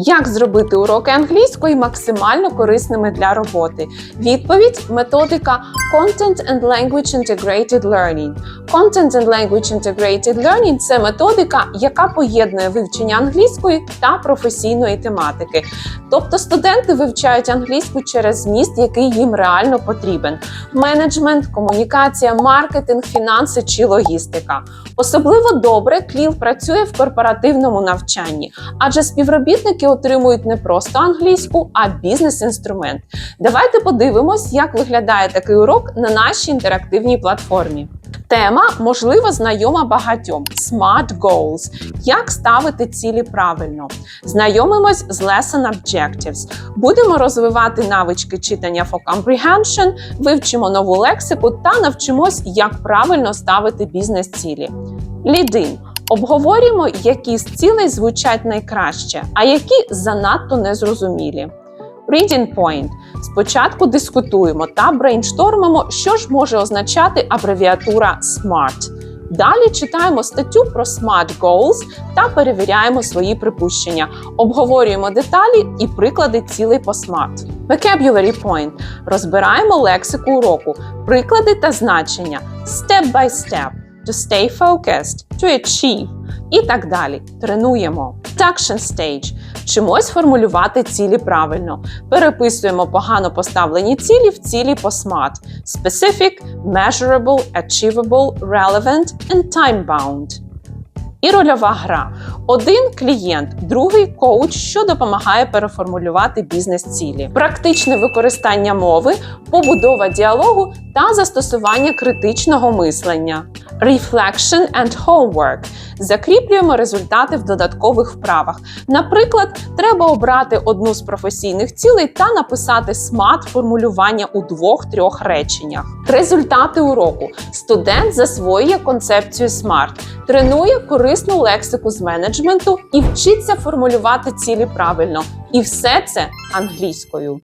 Як зробити уроки англійської максимально корисними для роботи? Відповідь методика Content and Language Integrated Learning. Content and Language Integrated Learning це методика, яка поєднує вивчення англійської та професійної тематики. Тобто студенти вивчають англійську через зміст, який їм реально потрібен: менеджмент, комунікація, маркетинг, фінанси чи логістика. Особливо добре КЛІЛ працює в корпоративному навчанні, адже співробітники отримують не просто англійську, а бізнес-інструмент. Давайте подивимось, як виглядає такий урок на нашій інтерактивній платформі. Тема можливо знайома багатьом Smart Goals. Як ставити цілі правильно? Знайомимось з Lesson Objectives. Будемо розвивати навички читання for comprehension, вивчимо нову лексику та навчимось, як правильно ставити бізнес-цілі. Lead-in. Обговорюємо, які з цілей звучать найкраще, а які занадто незрозумілі. Reading point. Спочатку дискутуємо та брейнштормимо, що ж може означати абревіатура SMART. Далі читаємо статтю про SMART Goals та перевіряємо свої припущення. Обговорюємо деталі і приклади цілей по SMART. Vocabulary point. Розбираємо лексику уроку, приклади та значення. Step by step. To stay focused. To achieve. І так далі. Тренуємо. Production stage. Вчимось формулювати цілі правильно. Переписуємо погано поставлені цілі в цілі по SMART. Specific, measurable, achievable, relevant and time-bound. І рольова гра. Один клієнт, другий коуч, що допомагає переформулювати бізнес-цілі, практичне використання мови, побудова діалогу та застосування критичного мислення. Reflection and homework. Закріплюємо результати в додаткових вправах. Наприклад, треба обрати одну з професійних цілей та написати смат формулювання у двох-трьох реченнях. Результати уроку. Студент засвоює концепцію SMART, тренує корисну лексику з менеджменту і вчиться формулювати цілі правильно. І все це англійською.